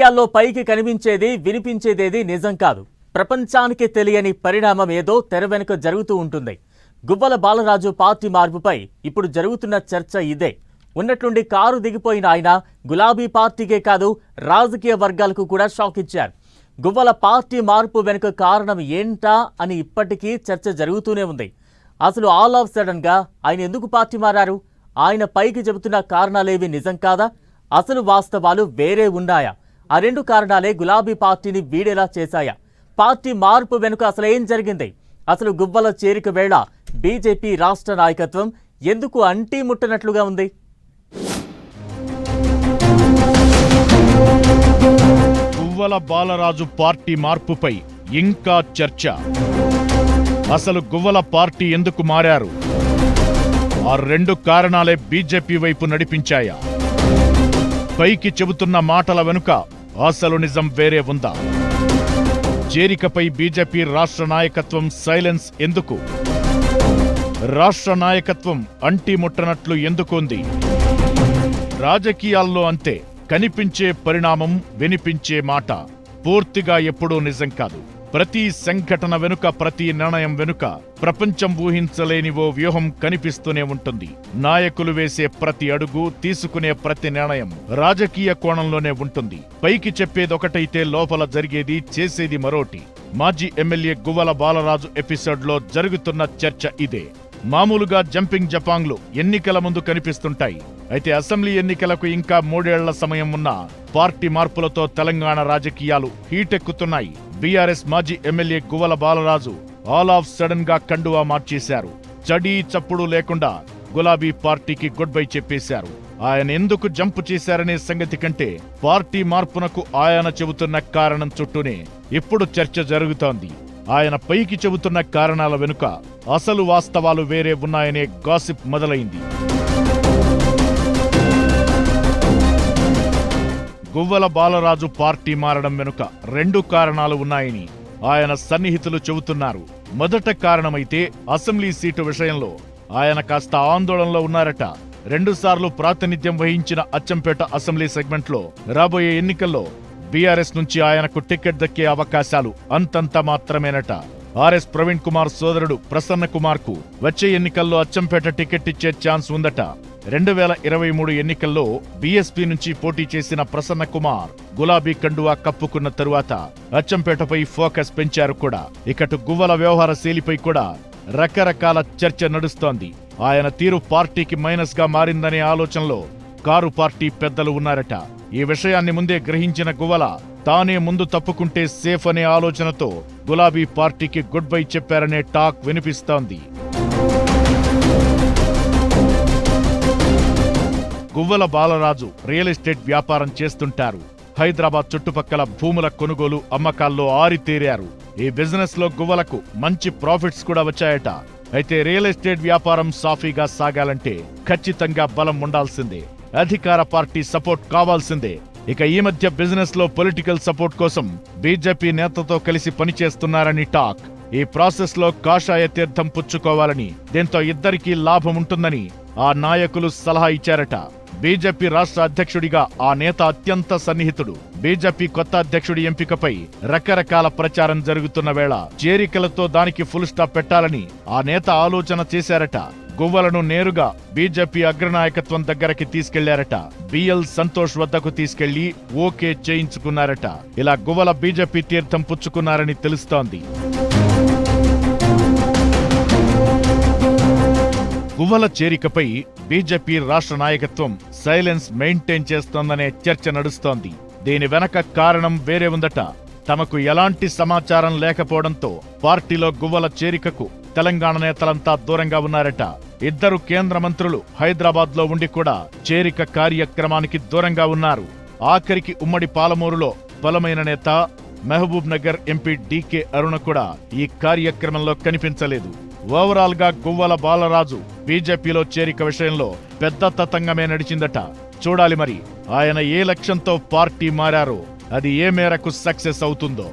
మీడియాలో పైకి కనిపించేది వినిపించేదేది నిజం కాదు. ప్రపంచానికి తెలియని పరిణామం ఏదో తెర వెనుక జరుగుతూ ఉంటుంది. గువ్వల బాలరాజు పార్టీ మార్పుపై ఇప్పుడు జరుగుతున్న చర్చ ఇదే. ఉన్నట్లుండి కారు దిగిపోయిన ఆయన గులాబీ పార్టీకే కాదు రాజకీయ వర్గాలకు కూడా షాక్ ఇచ్చారు. గువ్వల పార్టీ మార్పు వెనుక కారణం ఏంటా అని ఇప్పటికీ చర్చ జరుగుతూనే ఉంది. అసలు ఆల్ ఆఫ్ సడన్గా ఆయన ఎందుకు పార్టీ మారారు? ఆయన పైకి చెబుతున్న కారణాలేవి నిజం కాదా? అసలు వాస్తవాలు వేరే ఉన్నాయా? ఆ రెండు కారణాలే గులాబీ పార్టీని వీడేలా చేశాయా? పార్టీ మార్పు వెనుక అసలు ఏం జరిగింది? అసలు గువ్వల చేరిక వేళ బీజేపీ రాష్ట్ర నాయకత్వం ఎందుకు అంటీ ముట్టనట్లుగా ఉంది? గువ్వల బాలరాజు పార్టీ మార్పుపై ఇంకా చర్చ. అసలు గువ్వల పార్టీ ఎందుకు మారారు? ఆ రెండు కారణాలే బీజేపీ వైపు నడిపించాయా? పైకి చెబుతున్న మాటల వెనుక అసలు నిజం వేరే ఉందా? చేరికపై బీజేపీ రాష్ట్ర నాయకత్వం సైలెన్స్ ఎందుకు? రాష్ట్ర నాయకత్వం అంటి ముట్టనట్లు ఎందుకుంది? రాజకీయాల్లో అంతే కనిపించే పరిణామం వినిపించే మాట పూర్తిగా ఎప్పుడూ నిజం కాదు. ప్రతి సంఘటన వెనుక ప్రతి నిర్ణయం వెనుక ప్రపంచం ఊహించలేని ఓ వ్యూహం కనిపిస్తూనే ఉంటుంది. నాయకులు వేసే ప్రతి అడుగు తీసుకునే ప్రతి నిర్ణయం రాజకీయ కోణంలోనే ఉంటుంది. పైకి చెప్పేదొకటైతే లోపల జరిగేది చేసేది మరోటి. మాజీ ఎమ్మెల్యే గువ్వల బాలరాజు ఎపిసోడ్లో జరుగుతున్న చర్చ ఇదే. మామూలుగా జంపింగ్ జపాంగ్లు ఎన్నికల ముందు కనిపిస్తుంటాయి. అయితే అసెంబ్లీ ఎన్నికలకు ఇంకా మూడేళ్ళ సమయం ఉన్న పార్టీ మార్పులతో తెలంగాణ రాజకీయాలు హీటెక్కుతున్నాయి. బీఆర్ఎస్ మాజీ MLA Guvvala Balaraju all of సడన్గా కండువా మార్చేశారు. చడీ చప్పుడు లేకుండా గులాబీ పార్టీకి గుడ్ బై చెప్పేశారు. ఆయన ఎందుకు జంప్ చేశారనే సంగతి కంటే పార్టీ మార్పునకు ఆయన చెబుతున్న కారణం చుట్టూనే ఇప్పుడు చర్చ జరుగుతోంది. ఆయన పైకి చెబుతున్న కారణాల వెనుక అసలు వాస్తవాలు వేరే ఉన్నాయనే గాసిప్ మొదలైంది. గువ్వల బాలరాజు పార్టీ మారడం వెనుక రెండు కారణాలు ఉన్నాయని ఆయన సన్నిహితులు చెబుతున్నారు. మొదట కారణమైతే అసెంబ్లీ సీటు విషయంలో ఆయన కాస్త ఆందోళనలో ఉన్నారట. రెండుసార్లు ప్రాతినిధ్యం వహించిన అచ్చంపేట అసెంబ్లీ సెగ్మెంట్లో రాబోయే ఎన్నికల్లో బీఆర్ఎస్ నుంచి ఆయనకు టికెట్ దక్కే అవకాశాలు అంతంత మాత్రమేనట. ఆర్ఎస్ ప్రవీణ్ కుమార్ సోదరుడు ప్రసన్న కుమార్కు వచ్చే ఎన్నికల్లో అచ్చంపేట టికెట్ ఇచ్చే ఛాన్స్ ఉందట. రెండు వేల ఇరవై మూడు ఎన్నికల్లో బీఎస్పీ నుంచి పోటీ చేసిన ప్రసన్న కుమార్ గులాబీ కండువా కప్పుకున్న తరువాత అచ్చంపేటపై ఫోకస్ పెంచారు కూడా. ఇకటు గువ్వల వ్యవహార శైలిపై కూడా రకరకాల చర్చ నడుస్తోంది. ఆయన తీరు పార్టీకి మైనస్గా మారిందనే ఆలోచనలో కారు పార్టీ పెద్దలు ఉన్నారట. ఈ విషయాన్ని ముందే గ్రహించిన గువ్వల తానే ముందు తప్పుకుంటే సేఫ్ అనే ఆలోచనతో గులాబీ పార్టీకి గుడ్ బై చెప్పారనే టాక్ వినిపిస్తోంది. గువ్వల బాలరాజు రియల్ ఎస్టేట్ వ్యాపారం చేస్తుంటారు. హైదరాబాద్ చుట్టుపక్కల భూముల కొనుగోలు అమ్మకాల్లో ఆరితేరారు. ఈ బిజినెస్లో గువ్వలకు మంచి ప్రాఫిట్స్ కూడా వచ్చాయట. అయితే రియల్ ఎస్టేట్ వ్యాపారం సాఫీగా సాగాలంటే ఖచ్చితంగా బలం ఉండాల్సిందే. అధికార పార్టీ సపోర్ట్ కావాల్సిందే. ఇక ఈ మధ్య బిజినెస్లో పొలిటికల్ సపోర్ట్ కోసం బీజేపీ నేతతో కలిసి పనిచేస్తున్నారని టాక్. ఈ ప్రాసెస్లో కాషాయ తీర్థం పుచ్చుకోవాలని దీంతో ఇద్దరికీ లాభం ఉంటుందని ఆ నాయకులు సలహా ఇచ్చారట. బీజేపీ రాష్ట్ర అధ్యక్షుడిగా ఆ నేత అత్యంత సన్నిహితుడు. బీజేపీ కొత్త అధ్యక్షుడి ఎంపికపై రకరకాల ప్రచారం జరుగుతున్న వేళ చేరికలతో దానికి ఫుల్ స్టాప్ పెట్టాలని ఆ నేత ఆలోచన చేశారట. గువ్వలను నేరుగా బీజేపీ అగ్రనాయకత్వం దగ్గరకి తీసుకెళ్ళారట. బిఎల్ సంతోష్ వద్దకు తీసుకెళ్ళి ఓకే చేయించుకున్నారట. ఇలా గువ్వల బీజేపీ తీర్థం పుచ్చుకున్నారని తెలుస్తోంది. గువ్వల చేరికపై బీజేపీ రాష్ట్ర నాయకత్వం సైలెన్స్ మెయింటైన్ చేస్తోందనే చర్చ నడుస్తోంది. దీని వెనక కారణం వేరే ఉందట. తమకు ఎలాంటి సమాచారం లేకపోవడంతో పార్టీలో గువ్వల చేరికకు తెలంగాణ నేతలంతా దూరంగా ఉన్నారట. ఇద్దరు కేంద్ర మంత్రులు హైదరాబాద్లో ఉండి కూడా చేరిక కార్యక్రమానికి దూరంగా ఉన్నారు. ఆఖరికి ఉమ్మడి పాలమూరులో బలమైన నేత Mahabubnagar MP DK Aruna కూడా ఈ కార్యక్రమంలో కనిపించలేదు. ఓవరాల్గా గువ్వల బాలరాజు బీజేపీలో చేరిక విషయంలో పెద్ద తతంగమే నడిచిందట. చూడాలి మరి ఆయన ఏ లక్ష్యంతో పార్టీ మారారో అది ఏ మేరకు సక్సెస్ అవుతుందో.